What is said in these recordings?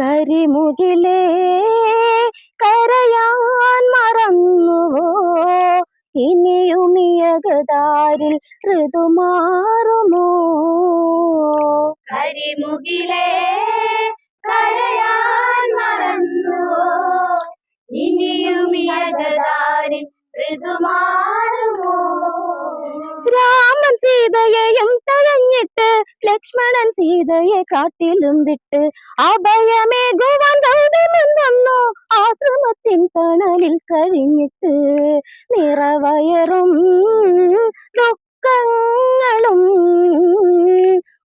കരിമുകിലേ കരയാൻ മറന്നുവോ? ഇനിയുമിയകതാരിൽ ഋതുമാറുമോ? കരിമുകിലേ കരയാൻ മറന്നുവോ? ഇനിയും യഗതാരിൽ ഋതുമാറുമോ? സീതയെയും തഴഞ്ഞിട്ട് ലക്ഷ്മണൻ സീതയെ കാട്ടിലും വിട്ട് അഭയമേകുവാൻ ഗൗതമെന്നു ആശ്രമത്തിൻ തണലിൽ കഴിഞ്ഞിട്ട് നിറവയറും ദുഃഖങ്ങളും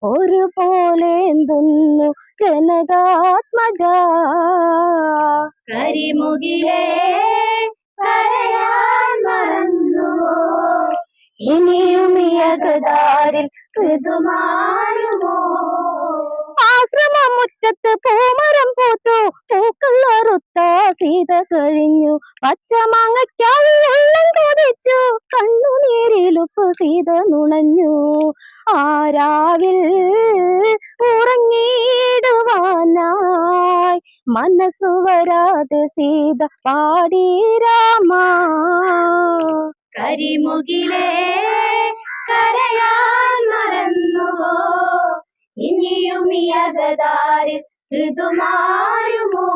ഒരുപോലെ എന്തുന്നു ജനകാത്മജ കരിമുകിലേ കരയാൻ മറന്നു ഇനിയും യകദാരിൽ ഋതുമാറുമോ? ആശ്രമമുറ്റത്ത് പൂമരം പൂത്തു. പൂക്കളൊരുത്ത സീത കഴിഞ്ഞു. പച്ചമാങ്ങയ്ക്കായി ഉള്ളം കൊതിച്ചു. കണ്ണുനീരിലുപ്പ് സീത നുണഞ്ഞു. ആരാവിൽ ഉറങ്ങിയിടുവാനായി മനസ്സു വരാതെ സീത പാടി രാമ കരിമുകിലേ കരയാൻ മറന്നുവോ? ഇനിയും ഈ ഋതുമാറുമോ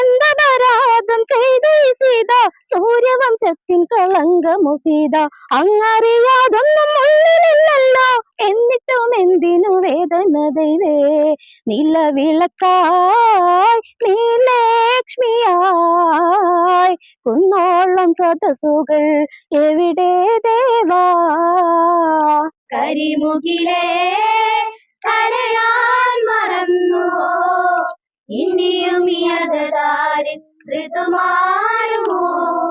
എന്തപരാധം ചെയ്ത സീത? സൂര്യവംശത്തിൻ കളങ്കമോ സീത? അങ്ങറിയാതൊന്നും ഉള്ളിലില്ലല്ലോ. എന്നിട്ടും എന്തിനു വേദന ദൈവേ? നിലവിളക്കായി കുന്നോളം സദസുകൾ എവിടെ ദേവാ? കരിമുകിലേ കരയാൻ മറന്നു. ഇനിയും യഗതാരിൽ ഋതുമാറുമോ